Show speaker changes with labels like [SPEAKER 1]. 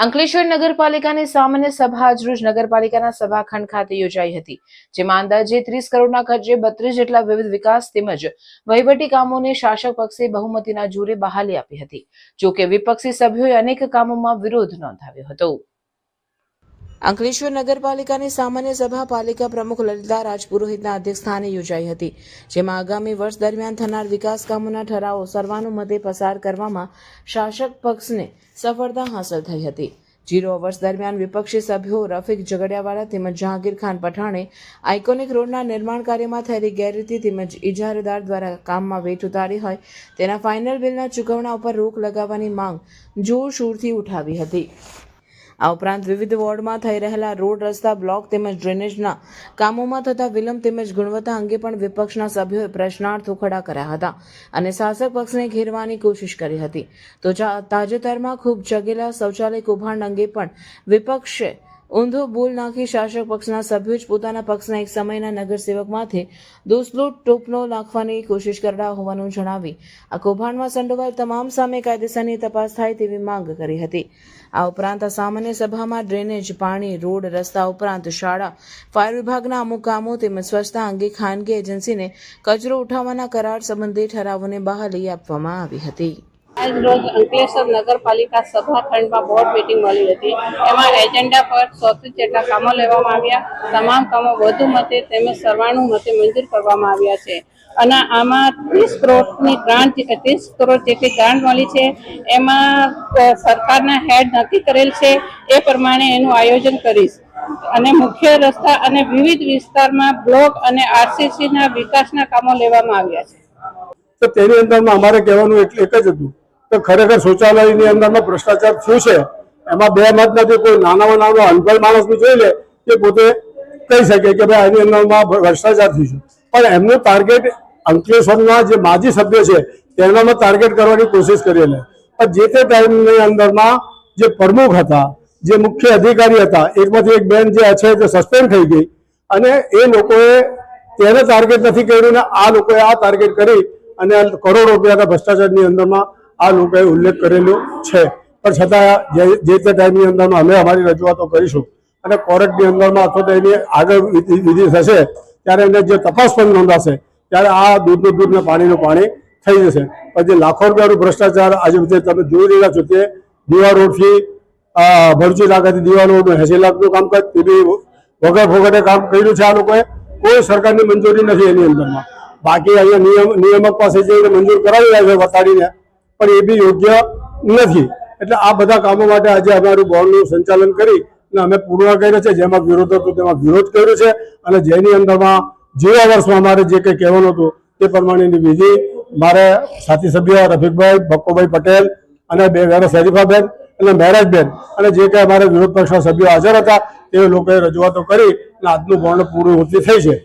[SPEAKER 1] અંકલેશ્વર નગરપાલિકાની સામાન્ય સભા આજરોજ નગરપાલિકાના સભાખંડ ખાતે યોજાઈ હતી, જેમાં અંદાજે ત્રીસ કરોડના ખર્ચે બત્રીસ જેટલા વિવિધ વિકાસ તેમજ વહીવટી કામોને શાસક પક્ષે બહુમતીના જોરે બહાલી આપી હતી, જોકે વિપક્ષી સભ્યોએ અનેક કામોમાં વિરોધ નોંધાવ્યો હતો. અંકલેશ્વર નગરપાલિકાની સામાન્ય સભા પાલિકા પ્રમુખ લલિતા રાજપુરોહિતના અધ્યક્ષસ્થાને યોજાઈ હતી, જેમાં આગામી વર્ષ દરમિયાન થનાર વિકાસ કામોના ઠરાવો સર્વાનુમતે પસાર કરવામાં શાસક પક્ષને સફળતા હાંસલ થઈ હતી. જીરો વર્ષ દરમિયાન વિપક્ષી સભ્યો રફીક ઝઘડિયાવાળા તેમજ જહાંગીર ખાન પઠાણે આઇકોનિક રોડના નિર્માણ કાર્યમાં થયેલી ગેરરીતિ તેમજ ઇજારેદાર દ્વારા કામમાં વેઠ ઉતારી હોય તેના ફાઇનલ બિલના ચૂકવણા ઉપર રોક લગાવવાની માંગ જોરશોરથી ઉઠાવી હતી. આ ઉપરાંત વિવિધ વોર્ડમાં થઈ રહેલા રોડ રસ્તા, બ્લોક તેમજ ડ્રેનેજના કામોમાં થતા વિલંબ તેમજ ગુણવત્તા અંગે પણ વિપક્ષના સભ્યોએ પ્રશ્નાર્થો ખડા કર્યા હતા અને શાસક પક્ષને ઘેરવાની કોશિશ કરી હતી. તો તાજેતરમાં ખૂબ જગેલા શૌચાલય કૌભાંડ અંગે પણ વિપક્ષે ઊંધો બોલ નાખી શાસક પક્ષના સભ્યો જ પોતાના પક્ષના એક સમયના નગરસેવકમાંથી દોસલો ટોપનો નાખવાની કોશિશ કરતા હોવાનું જણાવી આ કૌભાંડમાં સંડોવાયેલ તમામ સામે કાયદેસરની તપાસ થાય તેવી માંગ કરી હતી. આ ઉપરાંત આ સામાન્ય સભામાં ડ્રેનેજ, પાણી, રોડ, રસ્તા ઉપરાંત શાળા, ફાયર વિભાગના અમુક કામો તેમજ સ્વચ્છતા અંગે ખાનગી એજન્સીને કચરો ઉઠાવવાના કરાર સંબંધી ઠરાવોને બહાલી આપવામાં આવી હતી.
[SPEAKER 2] આજ રોજ અંકલેશ્વર નગરપાલિકા સભાખંડમાં બોર્ડ મીટિંગ મળી હતી. એમાં એજન્ડા પર ચોત્રીસ જેટલા કામો લેવામાં આવ્યા, તમામ કામો વધુ મતે તેમજ સર્વાણુ મતે મંજૂર કરવામાં આવ્યા છે. અને આમાં ત્રીસ કરોડની ગ્રાન્ટ ત્રીસ કરોડ જેટલી ગ્રાન્ટ મળી છે. એમાં સરકારના હેડ નક્કી કરેલ છે એ પ્રમાણે એનું આયોજન કરીશ. અને મુખ્ય રસ્તા અને વિવિધ વિસ્તારમાં બ્લોક અને આરસીસીના વિકાસના કામો લેવામાં આવ્યા છે.
[SPEAKER 3] તો તેની અંદરમાં અમારે કહેવાનું એટલે એક જ હતું કે ખરેખર શૌચાલયની અંદરમાં ભ્રષ્ટાચાર થયું છે, એમાં બે મત નથી કોઈ નાનામાં નાનો અનપઢ માણસને જોઈ લે કે પોતે કહી શકે કે ભાઈ આની અંદરમાં ભ્રષ્ટાચાર થયું છે. પણ એમનું ટાર્ગેટ અંકલેશ્વરના જે માજી સભ્ય છે તેનામાં ટાર્ગેટ કરવાની કોશિશ કરેલી પણ જે તે ટાઈમની અંદરમાં જે પ્રમુખ હતા, જે મુખ્ય અધિકારી હતા, એકમાંથી એક બેન જે છે તે સસ્પેન્ડ થઈ ગઈ. અને એ લોકોએ તેને ટાર્ગેટ નથી કર્યું ને આ લોકોએ આ ટાર્ગેટ કરી અને કરોડો રૂપિયાના ભ્રષ્ટાચારની અંદરમાં આ લોકોએ ઉલ્લેખ કરેલો છે. પણ છતાં જે તે ટાઈમની અંદરમાં અમે અમારી રજૂઆતો કરીશું અને કોર્ટની અંદરમાં અથવા તો એની આગળ વિધિ થશે, ત્યારે એને જે તપાસ પણ નોંધાશે, ત્યારે આ દૂધનું દૂધ ને પાણીનું પાણી થઈ જશે. પણ જે લાખો રૂપિયાનું ભ્રષ્ટાચાર આજે જે તમે જોઈ રહ્યા છો તે દીવા રોડથી ભરચી નાકાથી દીવા રોડનું એસી લાખનું કામકાજ તે બી વગર ફોગટે કામ કર્યું છે આ લોકોએ. કોઈ સરકારની મંજૂરી નથી એની અંદરમાં. બાકી અહીંયા નિયમ, નિયામક પાસે જઈને મંજૂર કરાવી રહ્યા છે વતાડીને પણ એ બી યોગ્ય નથી. એટલે આ બધા કામો માટે આજે અમારું બોર્ડનું સંચાલન કરી અને અમે પૂર્ણ કર્યો છે. જેમાં વિરોધ હતો તેમાં વિરોધ કર્યો છે. અને જેની અંદરમાં જેવા વર્ષમાં અમારે જે કંઈ કહેવાનું હતું તે પ્રમાણેની વિધિ મારે સાથી સભ્ય રફીકભાઈ ભક્કોભાઈ પટેલ અને બે વેરા શરીફાબેન અને મહેરાજબેન અને જે કંઈ અમારા વિરોધ પક્ષના સભ્યો હાજર હતા, તે લોકોએ રજૂઆતો કરી અને આજનું બોર્ડ પૂરું થઈ છે.